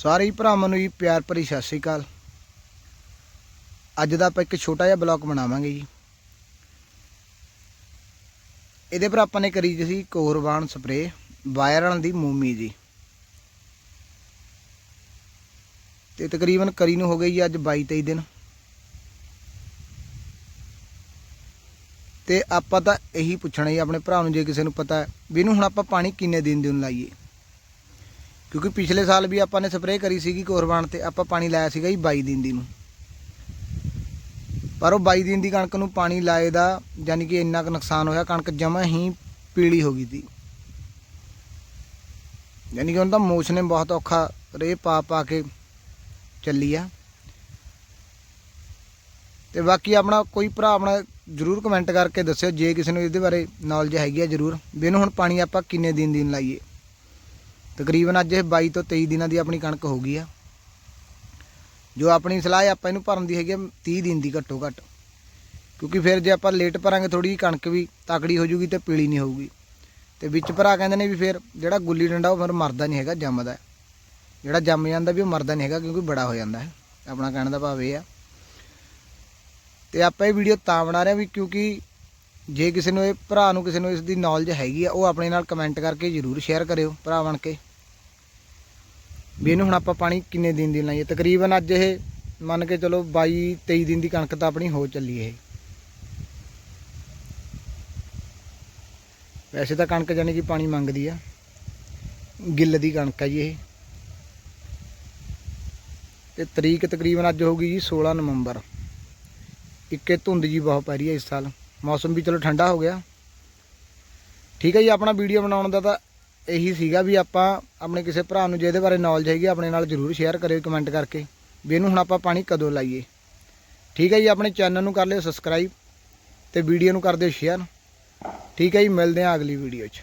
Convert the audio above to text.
ਸਾਰੇ ਹੀ ਭਰਾਵਾਂ ਨੂੰ ਜੀ ਪਿਆਰ ਭਰੀ ਸਤਿ ਸ੍ਰੀ ਅਕਾਲ। ਅੱਜ ਦਾ ਆਪਾਂ ਇੱਕ ਛੋਟਾ ਜਿਹਾ ਬਲੌਗ ਬਣਾਵਾਂਗੇ ਜੀ। ਇਹਦੇ ਪਰ ਆਪਾਂ ਨੇ ਕਰੀ ਸੀ ਕੋਰਬਾਨ ਸਪਰੇ ਵਾਇਰਲ ਦੀ ਮੂਮੀ ਦੀ ਤੇ ਤਕਰੀਬਨ ਕਰੀ ਨੂੰ ਹੋ ਗਈ ਜੀ ਅੱਜ 22 23 ਦਿਨ। ਤੇ ਆਪਾਂ ਤਾਂ ਇਹੀ ਪੁੱਛਣਾ ਜੀ ਆਪਣੇ ਭਰਾ ਨੂੰ, ਜੇ ਕਿਸੇ ਨੂੰ ਪਤਾ ਹੈ ਵੀ ਇਹਨੂੰ ਹੁਣ ਆਪਾਂ ਪਾਣੀ ਕਿੰਨੇ ਦਿਨ ਦਿਨ ਲਾਈਏ। ਕਿਉਂਕਿ ਪਿਛਲੇ ਸਾਲ ਵੀ ਆਪਾਂ ਨੇ ਸਪਰੇਅ ਕਰੀ ਸੀਗੀ ਕੋਰਬਾਨ ਤੇ ਆਪਾਂ ਪਾਣੀ ਲਾਇਆ ਸੀਗਾ ਜੀ 22 ਦਿਨ ਦੀ ਨੂੰ। ਪਰ ਉਹ 22 ਦਿਨ ਦੀ ਕਣਕ ਨੂੰ ਪਾਣੀ ਲਾਏ ਦਾ ਯਾਨੀ ਕਿ ਇੰਨਾ ਕੁ ਨੁਕਸਾਨ ਹੋਇਆ, ਕਣਕ ਜਮਾ ਹੀ ਪੀਲੀ ਹੋ ਗਈ ਸੀ। ਯਾਨੀ ਕਿ ਉਹਨਾਂ ਦਾ ਮੋਚ ਨੇ ਬਹੁਤ ਔਖਾ ਰੇ ਪਾ ਪਾ ਕੇ ਚੱਲੀ ਆ। ਤੇ ਬਾਕੀ ਆਪਣਾ ਕੋਈ ਭਰਾ ਆਪਣਾ ਜਰੂਰ ਕਮੈਂਟ ਕਰਕੇ ਦੱਸਿਓ, ਜੇ ਕਿਸੇ ਨੂੰ ਇਹਦੇ ਬਾਰੇ ਨੌਲੇਜ ਹੈਗੀ ਆ ਜਰੂਰ। ਵੀ ਇਹਨੂੰ ਹੁਣ ਪਾਣੀ ਆਪਾਂ ਕਿੰਨੇ ਦਿਨ ਦਿਨ ਲਾਈਏ? ਤਕਰੀਬਨ ਅੱਜ ਇਹ 22 ਤੋਂ 23 ਦਿਨਾਂ ਦੀ ਆਪਣੀ ਕਣਕ ਹੋ ਗਈ ਆ। ਜੋ ਆਪਣੀ ਸਲਾਹ ਹੈ ਆਪਾਂ ਇਹਨੂੰ ਭਰਨ ਦੀ ਹੈਗੀ ਆ 30 ਦਿਨ ਦੀ ਘੱਟੋ ਘੱਟ। ਕਿਉਂਕਿ ਫਿਰ ਜੇ ਆਪਾਂ ਲੇਟ ਭਰਾਂਗੇ ਥੋੜੀ ਜਿਹੀ ਕਣਕ ਵੀ ਤਾਕੜੀ ਹੋ ਜੂਗੀ ਤੇ ਪੀਲੀ ਨਹੀਂ ਹੋਊਗੀ। ਤੇ ਵਿੱਚ ਭਰਾ ਕਹਿੰਦੇ ਨੇ ਵੀ ਫਿਰ ਜਿਹੜਾ ਗੁੱਲੀ ਡੰਡਾ ਉਹ ਫਿਰ ਮਰਦਾ ਨਹੀਂ ਹੈਗਾ, ਜੰਮਦਾ। ਜਿਹੜਾ ਜੰਮ ਜਾਂਦਾ ਵੀ ਉਹ ਮਰਦਾ ਨਹੀਂ ਹੈਗਾ, ਕਿਉਂਕਿ ਬੜਾ ਹੋ ਜਾਂਦਾ ਹੈ। ਆਪਣਾ ਕਹਿਣ ਦਾ ਭਾਵ ਇਹ ਆ। ਤੇ ਆਪਾਂ ਇਹ ਵੀਡੀਓ ਤਾਂ ਬਣਾ ਰਹੇ ਹਾਂ ਵੀ ਕਿਉਂਕਿ ਜੇ ਕਿਸੇ ਨੂੰ ਇਹ ਭਰਾ ਨੂੰ ਕਿਸੇ ਨੂੰ ਇਸ ਦੀ ਨੌਲੇਜ ਹੈਗੀ ਆ, ਉਹ ਆਪਣੇ ਨਾਲ ਕਮੈਂਟ ਕਰਕੇ ਜਰੂਰ ਸ਼ੇਅਰ ਕਰਿਓ, ਭਰਾ ਬਣ ਕੇ। ਵੀ ਇਹਨੂੰ ਹੁਣ ਆਪਾਂ ਪਾਣੀ ਕਿੰਨੇ ਦਿਨ ਦੀ ਲਾਈਏ? ਤਕਰੀਬਨ ਅੱਜ ਇਹ ਮੰਨ ਕੇ ਚਲੋ 22 23 ਦਿਨ ਦੀ ਕਣਕ ਤਾਂ ਆਪਣੀ ਹੋ ਚੱਲੀ ਇਹ। ਵੈਸੇ ਤਾਂ ਕਣਕ ਜਾਨੀ ਕਿ ਪਾਣੀ ਮੰਗਦੀ ਆ। ਗਿੱਲ ਦੀ ਕਣਕ ਆ ਜੀ ਇਹ। ਤੇ ਤਰੀਕ ਤਕਰੀਬਨ ਅੱਜ ਹੋਊਗੀ ਜੀ 16 ਨਵੰਬਰ। ਇੱਕੇ ਧੁੰਦ ਜੀ ਬਹੁਤ ਪੈ ਰਹੀ ਹੈ ਇਸ ਸਾਲ। ਮੌਸਮ ਵੀ ਚਲੋ ਠੰਡਾ ਹੋ ਗਿਆ। ਠੀਕ ਹੈ ਜੀ, ਆਪਣਾ ਵੀਡੀਓ ਬਣਾਉਣ ਦਾ ਤਾਂ ਇਹੀ ਸੀਗਾ ਵੀ ਆਪਾਂ ਆਪਣੇ ਕਿਸੇ ਭਰਾ ਨੂੰ ਜਿਹਦੇ ਬਾਰੇ ਨੌਲੇਜ ਹੈਗੀ, ਆਪਣੇ ਨਾਲ ਜਰੂਰ ਸ਼ੇਅਰ ਕਰਿਓ ਕਮੈਂਟ ਕਰਕੇ। ਵੀ ਇਹਨੂੰ ਹੁਣ ਆਪਾਂ ਪਾਣੀ ਕਦੋਂ ਲਾਈਏ। ਠੀਕ ਹੈ ਜੀ, ਆਪਣੇ ਚੈਨਲ ਨੂੰ ਕਰ ਲਿਓ ਸਬਸਕ੍ਰਾਈਬ ਤੇ ਵੀਡੀਓ ਨੂੰ ਕਰ ਦਿਓ ਸ਼ੇਅਰ ਠੀਕ ਹੈ ਜੀ, ਮਿਲਦੇ ਹਾਂ ਅਗਲੀ ਵੀਡੀਓ 'ਚ।